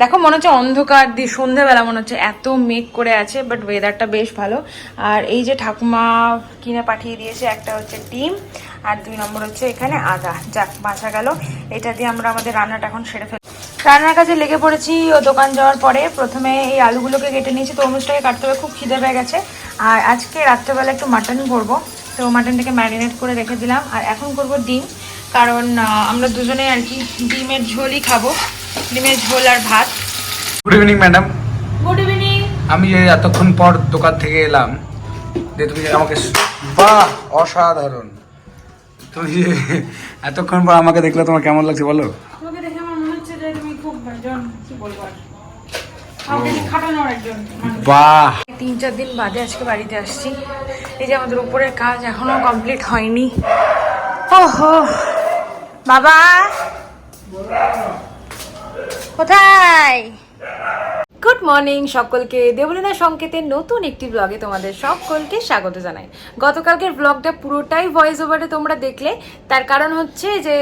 দেখো, মনে হচ্ছে অন্ধকার দিয়ে সন্ধ্যেবেলা মনে হচ্ছে এত মেঘ করে আছে বাট ওয়েদারটা বেশ ভালো। আর এই যে ঠাকুমা কিনে পাঠিয়ে দিয়েছে একটা হচ্ছে ডিম, আর দুই নম্বর হচ্ছে এখানে আদা। যাক বাঁচা গেল। এটা দিয়ে আমরা আমাদের রান্নাটা এখন সেরে ফেল, রান্নার কাছে লেগে পড়েছি ও দোকান যাওয়ার পরে। প্রথমে এই আলুগুলোকে কেটে নিয়েছি তরমুজটাকে কাটতে হবে, খুব খিদে পেয়ে গেছে। আর আজকে রাত্রেবেলা একটু মাটন করব, তো মাটনটাকে ম্যারিনেট করে রেখে দিলাম। আর এখন করব ডিম, কারণ আমরা দুজনে আর কি ডিমের ঝোলই খাব। ডিমের ঝোল আর ভাত। Good evening madam good evening আমি এই এতক্ষণ পর দোকান থেকে এলাম যে তুমি আমাকে বাহ অসাধারণ। তুমি এতক্ষণ পর আমাকে দেখলে তোমার কেমন লাগছে বলো? তোমাকে দেখে আমার মনে হচ্ছে যে তুমি খুব একজন কি বলব। বাহ। তিন চার দিন বাদে আজকে বাড়িতে আসছি। এই যে আমাদের উপরের কাজ এখনও কমপ্লিট হয়নি। ওহো বাবা। কোথায়? মর্নিং সকলকে দেবলীনা সংকেতের নতুন একটি ব্লগে তোমাদের সকলকে স্বাগত জানাই। গতকালকের ব্লগটা পুরোটাই ভয়েস ওভারে তোমরা দেখলে। তার কারণ হচ্ছে যে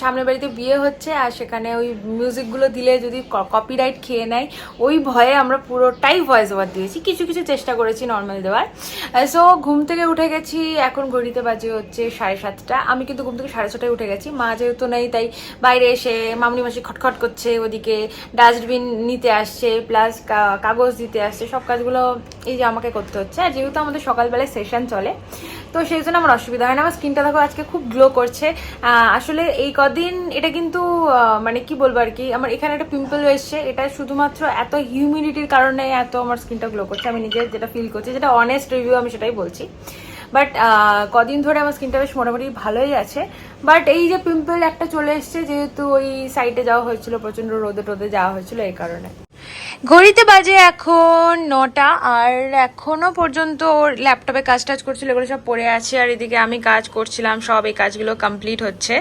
সামনের বাড়িতে বিয়ে হচ্ছে আর সেখানে ওই মিউজিকগুলো দিলে যদি কপিরাইট খেয়ে নেয়, ওই ভয়ে আমরা পুরোটাই ভয়েস ওভার দিয়েছি। কিছু কিছু চেষ্টা করেছি নর্মাল দেওয়ার। সো ঘুম থেকে উঠে গেছি। এখন ঘড়িতে বাজে হচ্ছে সাড়ে সাতটা। আমি কিন্তু ঘুম থেকে সাড়ে ছটায় উঠে গেছি। মা যেহেতু নেই, তাই বাইরে এসে মামনি মাসি খটখট করছে। ওদিকে ডাস্টবিন নিতে আসছে। প্লাস কাগজ দিতে আসছে, সব কাজগুলো এই যে আমাকে করতে হচ্ছে। আর যেহেতু আমাদের সকালবেলায় সেশন চলে, তো সেই জন্য আমার অসুবিধা হয় না। আমার স্কিনটা দেখো আজকে খুব গ্লো করছে। আসলে এই কদিন এটা কিন্তু মানে কি বলব আর কি, আমার এখানে একটা পিম্পল এসছে। এটা শুধুমাত্র এত হিউমিডিটির কারণে এত আমার স্কিনটা গ্লো করছে। আমি নিজে যেটা ফিল করছি, যেটা অনেস্ট রিভিউ আমি সেটাই বলছি। বাট কদিন ধরে আমার স্কিনটা বেশ মোটামুটি ভালোই আছে। বাট এই যে পিম্পল একটা চলে এসছে, যেহেতু ওই সাইডে যাওয়া হয়েছিল প্রচণ্ড রোদে টোদে যাওয়া হয়েছিল এই কারণে। ঘড়িতে বাজে এখন নটা, আর এখনও পর্যন্ত ওর ল্যাপটপে কাজ টাজ করছিল এগুলো সব পড়ে আছে, আর এদিকে আমি কাজ করছিলাম, সব এই কাজগুলো কমপ্লিট হচ্ছে।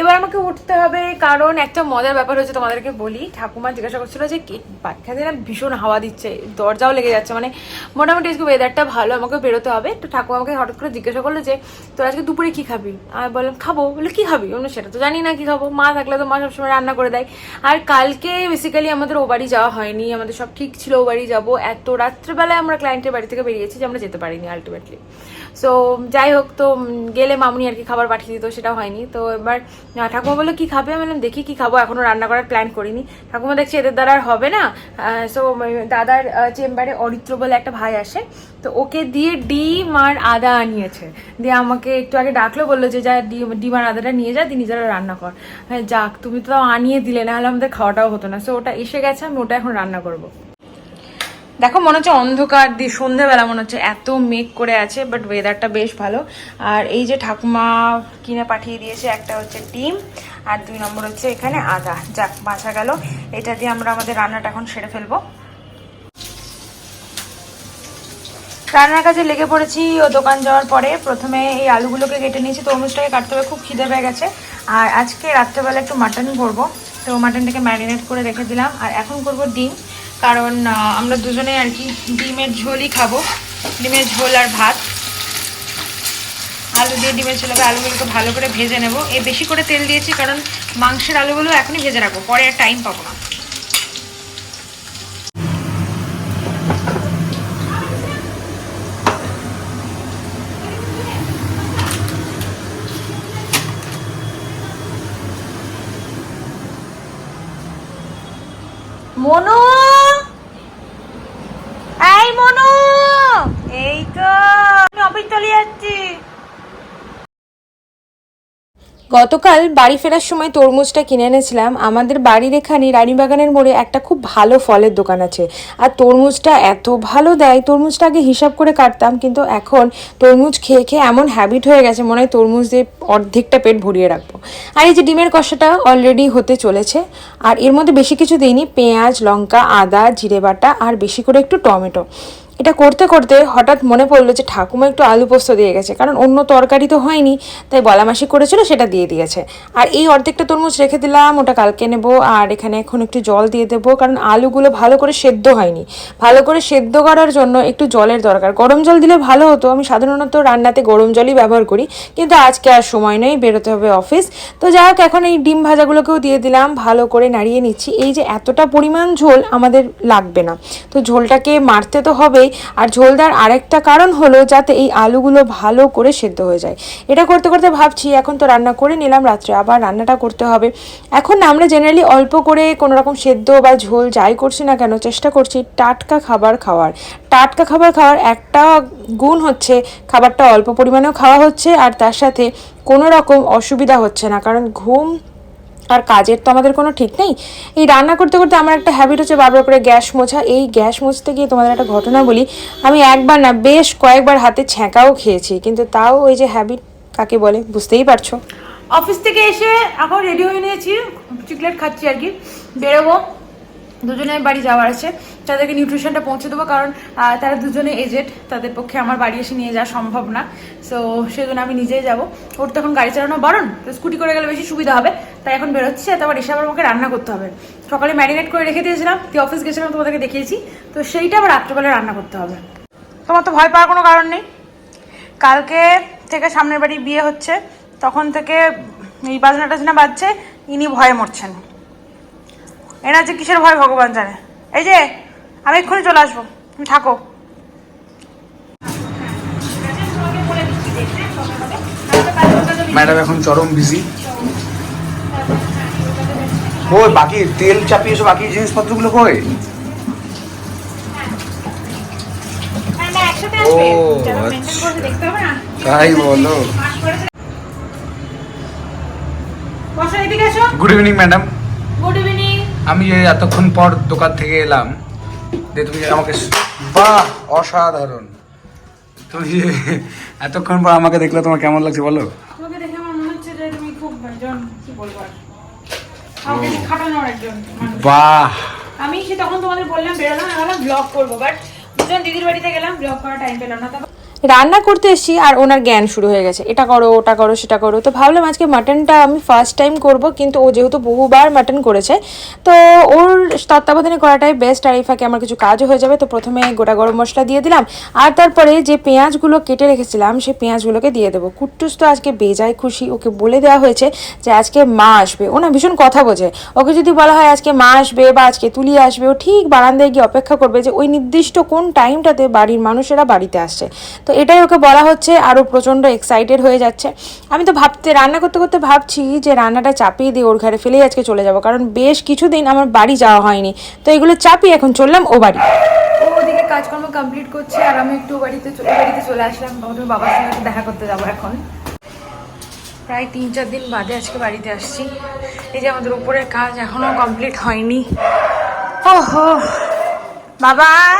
এবার আমাকে উঠতে হবে, কারণ একটা মজার ব্যাপার হচ্ছে তোমাদেরকে বলি। ঠাকুমা জিজ্ঞাসা করছিল যে বাচ্চাদের না ভীষণ হাওয়া দিচ্ছে, দরজাও লেগে যাচ্ছে মানে মোটামুটি আজকে ওয়েদারটা ভালো আমাকে বেরোতে হবে। তো ঠাকুমা আমাকে হঠাৎ করে জিজ্ঞাসা করল যে, তোর আজকে দুপুরে কি খাবি? আমি বললাম, খাব। বলে কি খাবি? অন্য সেটা তো জানি না কি খাব। মা থাকলে তো মা সবসময় রান্না করে দেয়। আর কালকে বেসিক্যালি আমাদের ও বাড়ি যাওয়া হয়নি, আমাদের সব ঠিক ছিল, ও বাড়ি যাব। এত রাত্রেবেলায় আমরা ক্লায়েন্টের বাড়ি থেকে বেরিয়েছি যে, আমরা যেতে পারিনি আলটিমেটলি সো যাই হোক, তো গেলে মামুনি আর কি খাবার পাঠিয়ে দিত সেটা হয়নি। তো এবার আহ, ঠাকুমা বলল কি খাবে? আমি বললাম দেখি কি খাব এখনও রান্না করার প্ল্যান করিনি। ঠাকুমা দেখছি এদের দ্বারা আর হবে না। সো দাদার চেম্বারে অরিত্র বলে একটা ভাই আসে। তো ওকে দিয়ে ডিম আর আদা আনিয়েছে। দিয়ে আমাকে একটু আগে ডাকলো বলল যে যা ডিম ডিম আর আদাটা নিয়ে যা দিয়ে নিজেরা রান্না কর। হ্যাঁ যাক তুমি তো আনিয়ে দিলে না হলে আমাদের খাওয়াটাও হতো না। সো ওটা এসে গেছে আমি ওটা এখন রান্না করব। দেখো, মনে হচ্ছে অন্ধকার দিয়ে সন্ধ্যেবেলা মনে হচ্ছে এত মেঘ করে আছে বাট ওয়েদারটা বেশ ভালো। আর এই যে ঠাকুমা কিনে পাঠিয়ে দিয়েছে একটা হচ্ছে ডিম, আর দুই নম্বর হচ্ছে এখানে আদা। যাক বাঁচা গেল। এটা দিয়ে আমরা আমাদের রান্নাটা এখন সেরে ফেলব। রান্নার কাছে লেগে পড়েছি ও দোকান যাওয়ার পরে। প্রথমে এই আলুগুলোকে কেটে নিয়েছি, তরমুজটাকে কাটতে হবে, খুব খিদে পেয়ে গেছে। আর আজকে রাত্রেবেলা একটু মাটন করব। তো মাটনটাকে ম্যারিনেট করে রেখে দিলাম। আর এখন করব ডিম। কারণ আমরা দুজনে আর কি ডিমের ঝোলই খাব। ডিমের ঝোল আর ভাত। আলু দিয়ে ডিমের ঝোল হবে, আলুগুলোকে ভালো করে ভেজে নেব। এ বেশি করে তেল দিয়েছি কারণ মাংসের আলুগুলো এখনই ভেজে রাখব, পরে আর টাইম পাবো না। মনু এই মনু এই তো আমি অফিস চলে যাচ্ছি গতকাল বাড়ি ফেরার সময় তরমুজটা কিনে এনেছিলাম। আমাদের বাড়ির এখানে রানীবাগানের মোড়ে একটা খুব ভালো ফলের দোকান আছে। আর তরমুজটা এত ভালো দেয়, তরমুজটা আগে হিসাব করে কাটতাম, কিন্তু এখন তরমুজ খেয়ে খেয়ে এমন হ্যাবিট হয়ে গেছে, মনে হয় তরমুজ দিয়ে অর্ধেকটা পেট ভরিয়ে রাখব। আর এই যে ডিমের কষাটা অলরেডি হতে চলেছে। আর এর মধ্যে বেশি কিছু দিইনি, পেঁয়াজ, লঙ্কা, আদা, জিরে বাটা, আর বেশি করে একটু টমেটো। এটা করতে করতে হঠাৎ মনে পড়ল যে ঠাকুমা একটু আলু পোস্ত দিয়ে গেছে, কারণ অন্য তরকারি তো হয়নি, তাই বলা মাসি করেছিল সেটা দিয়ে দিয়েছে। আর এই অর্ধেকটা তরমুজ রেখে দিলাম, ওটা কালকে নেব, আর এখানে এখন একটু জল দিয়ে দেবো, কারণ আলুগুলো ভালো করে সেদ্ধ হয়নি। ভালো করে সেদ্ধ করার জন্য একটু জলের দরকার। গরম জল দিলে ভালো হতো, আমি সাধারণত রান্নাতে গরম জলই ব্যবহার করি, কিন্তু আজকে আর সময় নেই, বেরোতে হবে অফিস। তো যাই হোক, এখন এই ডিম ভাজাগুলোকেও দিয়ে দিলাম, ভালো করে নাড়িয়ে নিচ্ছি। এই যে এতটা পরিমাণ ঝোল আমাদের লাগবে না। তো ঝোলটাকে মারতে তো হবেই আর ঝোল দেওয়ার আরেকটা কারণ হলো যাতে এই আলুগুলো ভালো করে সেদ্ধ হয়ে যায়। এটা করতে করতে ভাবছি, এখন তো রান্না করে নিলাম, রাত্রে আবার রান্নাটা করতে হবে। এখন আমরা জেনারেলি অল্প করে কোনো রকম সেদ্ধ বা ঝোল যাই করছি না কেন, চেষ্টা করছি টাটকা খাবার খাওয়ার। টাটকা খাবার খাওয়ার একটা গুণ হচ্ছে, খাবারটা অল্প পরিমাণেও খাওয়া হচ্ছে আর তার সাথে কোনো রকম অসুবিধা হচ্ছে না। কারণ ঘুম আর কাজের তো আমাদের কোনো ঠিক নেই। এই রান্না করতে করতে আমার একটা হ্যাবিট হচ্ছে বারবার করে গ্যাস মোছা। এই গ্যাস মুছতে গিয়ে তোমাদের একটা ঘটনা বলি। আমি একবার না, বেশ কয়েকবার হাতে ছ্যাঁকাও খেয়েছি, কিন্তু তাও ওই যে হ্যাবিট কাকে বলে বুঝতেই পারছ। অফিস থেকে এসে এখন রেডি হয়ে নিয়েছি চকলেট খাচ্ছি আর কি। বেরোবো। দুজনে বাড়ি যাওয়ার আছে। তাদেরকে নিউট্রিশনটা পৌঁছে দেবো, কারণ তারা দুজনে এজেড তাদের পক্ষে আমার বাড়ি এসে নিয়ে যাওয়া সম্ভব না। সো সেজন্য আমি নিজেই যাব। ওর তো এখন গাড়ি চালানো বারণ, তো স্কুটি করে গেলে বেশি সুবিধা হবে। তাই এখন বেরোচ্ছি আর তারপর এসে আবার আমাকে রান্না করতে হবে। সকালে ম্যারিনেট করে রেখে দিয়েছিলাম তুই অফিস গেছিলাম, তোমাদেরকে দেখিয়েছি। তো সেইটা আবার রাত্রেবেলা রান্না করতে হবে। তোমার তো ভয় পাওয়ার কোনো কারণ নেই। কালকে থেকে সামনের বাড়ি বিয়ে হচ্ছে, তখন থেকে এই বাজনা টাজনা বাজছে, ইনি ভয়ে মরছেন। এনার যে কিসের ভয় ভগবান জানে। এই যে, আমি এক্ষুনি চলে আসব, তুমি থাকো। ম্যাডাম, এখন চরম বিজি। কই বাকি তেল চাপিয়েছো বাকি জিনিসপত্রগুলো কই? ও আচ্ছা। তাই বলো। Good evening madam good evening আমি এতক্ষণ পর দোকান থেকে এলাম যে তুমি আমাকে বাহ অসাধারণ। তুমি এতক্ষণ পর আমাকে দেখলে তোমার কেমন লাগছে বলো? তোমাকে দেখে আমার মনে হচ্ছে যে তুমি খুব কি বলব আমাকে খাটানোর একজন বাহ। আমি সে তখন তোমাদের বললাম বেরোলাম আমি ব্লগ করব বাট দুজন দিদির বাড়িতে গেলাম ব্লগ করার টাইম পেলাম না। তারপর রান্না করতে এসেছি আর ওনার জ্ঞান শুরু হয়ে গেছে। এটা করো, ওটা করো, সেটা করো। তো ভাবলাম আজকে মাটনটা আমি ফার্স্ট টাইম করব, কিন্তু ও যেহেতু বহুবার মাটন করেছে, তো ওর তত্ত্বাবধানে করাটাই বেস্ট আর এই ফাঁকে আমার কিছু কাজও হয়ে যাবে, তো প্রথমে গোটা গরম মশলা দিয়ে দিলাম। আর তারপরে যে পেঁয়াজগুলো কেটে রেখেছিলাম, সেই পেঁয়াজগুলোকে দিয়ে দেবো। কুট্টুস তো আজকে বেজায় খুশি, ওকে বলে দেওয়া হয়েছে যে আজকে মা আসবে। ও না ভীষণ কথা বোঝে। ওকে যদি বলা হয় আজকে মা আসবে বা আজকে তুলি আসবে, ও ঠিক বারান্দায় গিয়ে অপেক্ষা করবে যে ওই নির্দিষ্ট কোন টাইমটাতে বাড়ির মানুষেরা বাড়িতে আসছে। তো এটাই ওকে বলা হচ্ছে, আরও প্রচণ্ড এক্সাইটেড হয়ে যাচ্ছে। আমি তো ভাবতে, রান্না করতে করতে ভাবছি যে রান্নাটা চাপিয়ে দিয়ে ওর ঘরে ফেলেই আজকে চলে যাব, কারণ বেশ কিছুদিন আমার বাড়ি যাওয়া হয়নি। তো এগুলো চাপিয়ে এখন চললাম ও বাড়ি। ওদিকে কাজকর্ম কমপ্লিট করছে, আর আমি একটু বাড়িতে চ- বাড়িতে চলে আসলাম বাবার সঙ্গে দেখা করতে যাব এখন। প্রায় তিন চার দিন বাদে আজকে বাড়িতে আসছি। এই যে আমাদের উপরের কাজ এখনও কমপ্লিট হয়নি। ওহো! বাবা!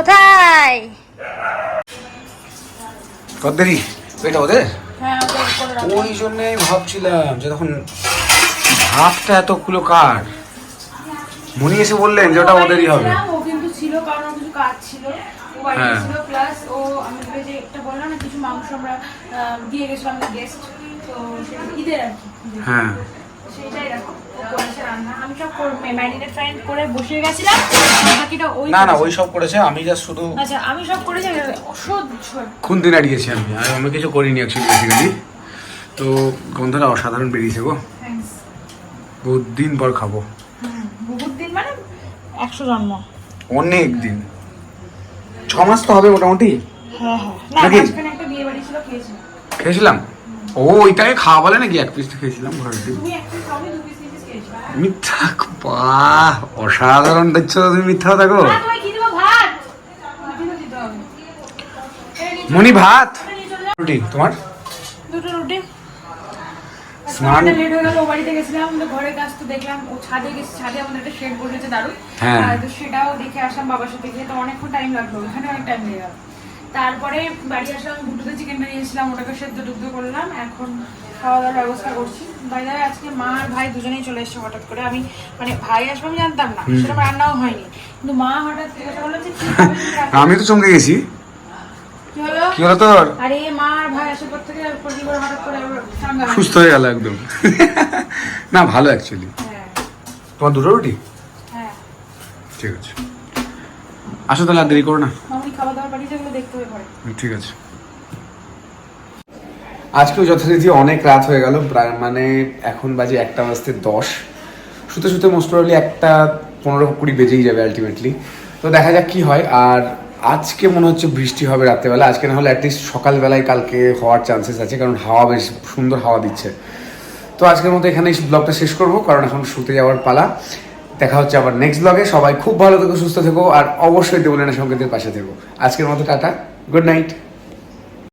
কোথায়? কদ্দেরি এটা ওদের? হ্যাঁ। ওই জন্যে ভাবছিলাম যে তখন ভাতটা এতগুলো কার? মনি এসে বললেন যে ওটা ওদেরই হবে। ও কিন্তু ছিল কারণ কিছু কাজ ছিল। ও বাড়িতে। ছিল প্লাস ও আমি যে একটা বললাম না কিছু মাংস আমরা দিয়ে গেছিলাম গেস্ট তো সেটা ঈদের আর কি। হ্যাঁ। সেইটাই রাখো রান্না। আমি সব ম্যারিনেট ফ্রাইড করে বসে গেছিলাম বাকিটা ওই না না ওই সব করেছে আমি শুধু আচ্ছা আমি সব করেছি অসহ্য। খুন্তি নাড়িয়েছি আমি কিছু করিনি অ্যাকচুয়ালি বেসিক্যালি তো গন্ধটা অসাধারণ বেরিয়েছে গো। বহুত দিন পর খাব। বহুত দিন মানে একশো জন্ম। অনেক দিন। ছ মাস তো হবে মোটামুটি? হ্যাঁ হ্যাঁ। না একটা বিয়ে বাড়ি ছিল খেয়েছি খেয়েছিলাম? ও ওইটাকে খাওয়া বলে নাকি? এক পিস খেয়েছিলাম পিস খেয়েছো মিথ্যা বাহ অসাধারণ দেখছ তুমি মিথ্যা নিয়ে মনি ভাত। রুটি তোমার? দুটো রুটি। স্নান। লেট হয়ে গেল বাড়িতে গেছিলাম আমাদের ঘরের কাজ তো দেখলাম ও ছাদে গেছে ছাদে আমাদের একটা শেড বসেছে দারুণ। হ্যাঁ। তো সেটাও দেখে আসলাম বাবার সাথে গিয়ে তো অনেকক্ষণ টাইম লাগল ওখানে অনেক টাইম লেগে গেল। তারপরে বাড়ি আসলাম গুটুতে চিকেনটা নিয়েছিলাম ওটাকে সেদ্ধ টুদ্ধ করলাম এখন খাওয়া দাওয়ার ব্যবস্থা করছি। বাইরে আজকে মা আর ভাই দুজনেই চলে এসছে হঠাৎ করে। আমি মানে ভাই আসবে আমি জানতাম না সেটা রান্নাও হয়নি। কিন্তু মা হঠাৎ জিজ্ঞাসা করল যে? আমি তো চমকে গেছি। কি হলো? কি হলো তোর? আরে মা আর ভাই আসার পর থেকে হঠাৎ করে সুস্থ হয়ে গেল একদম। না ভালো অ্যাকচুয়ালি হ্যাঁ। তোমার দুটো রুটি? হ্যাঁ। ঠিক আছে। আসো তাহলে আর দেরি করো না। খাওয়া দাওয়ার বাড়ি যেগুলো দেখতে হবে পরে। ঠিক আছে। আজকেও যথারীতি অনেক রাত হয়ে গেল প্রায় মানে এখন বাজে একটা বাজতে দশ। শুতে শুতে মোস্ট প্রবলি একটা পনেরো কুড়ি বেজেই যাবে আলটিমেটলি তো দেখা যাক কি হয় আর আজকে মনে হচ্ছে বৃষ্টি হবে রাত্রেবেলা। আজকে না হলে অ্যাটলিস্ট সকালবেলায় কালকে হওয়ার চান্সেস আছে কারণ হাওয়া বেশ সুন্দর হাওয়া দিচ্ছে। তো আজকের মতো এখানেই ব্লগটা শেষ করব কারণ এখন শুতে যাওয়ার পালা। দেখা হচ্ছে আবার নেক্সট ব্লগে সবাই খুব ভালো থেকো, সুস্থ থেকো, আর অবশ্যই দেবলেনা সংকেতের পাশে থেকো। আজকের মতো টাটা গুড নাইট